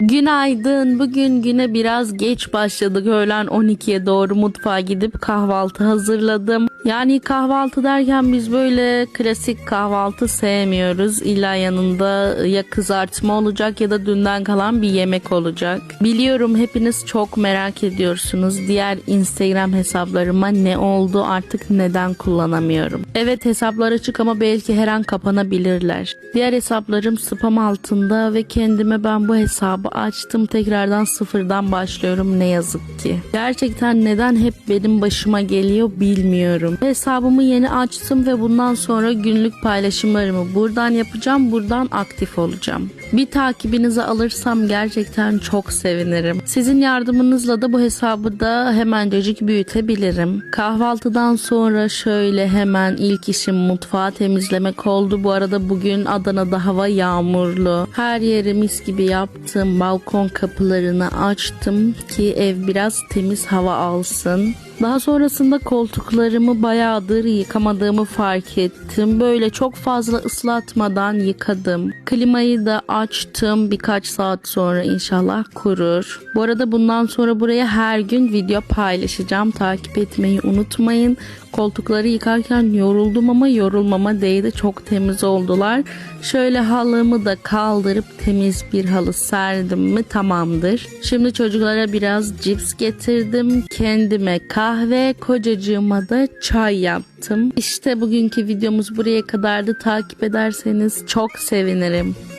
Günaydın. Bugün güne biraz geç başladık. Öğlen 12'ye doğru mutfağa gidip kahvaltı hazırladım. Yani kahvaltı derken biz böyle klasik kahvaltı sevmiyoruz. İlla yanında ya kızartma olacak ya da dünden kalan bir yemek olacak. Biliyorum hepiniz çok merak ediyorsunuz. Diğer Instagram hesaplarıma ne oldu artık neden kullanamıyorum. Evet hesaplar açık ama belki her an kapanabilirler. Diğer hesaplarım spam altında ve kendime ben bu hesabı açtım tekrardan sıfırdan başlıyorum ne yazık ki. Gerçekten neden hep benim başıma geliyor bilmiyorum. Hesabımı yeni açtım ve bundan sonra günlük paylaşımlarımı buradan yapacağım, buradan aktif olacağım. Bir takibinizi alırsam gerçekten çok sevinirim. Sizin yardımınızla da bu hesabı da hemencecik büyütebilirim. Kahvaltıdan sonra şöyle hemen ilk işim mutfağı temizlemek oldu. Bu arada bugün Adana'da hava yağmurlu. Her yeri mis gibi yaptım. Balkon kapılarını açtım ki ev biraz temiz hava alsın. Daha sonrasında koltuklarımı bayağıdır yıkamadığımı fark ettim. Böyle çok fazla ıslatmadan yıkadım. Klimayı da açtım. Birkaç saat sonra inşallah kurur. Bu arada bundan sonra buraya her gün video paylaşacağım. Takip etmeyi unutmayın. Koltukları yıkarken yoruldum ama yorulmama değdi. Çok temiz oldular. Şöyle halımı da kaldırıp temiz bir halı serdim mi tamamdır. Şimdi çocuklara biraz cips getirdim. Kendime kahve, kocacığıma da çay yaptım. İşte bugünkü videomuz buraya kadardı. Takip ederseniz çok sevinirim.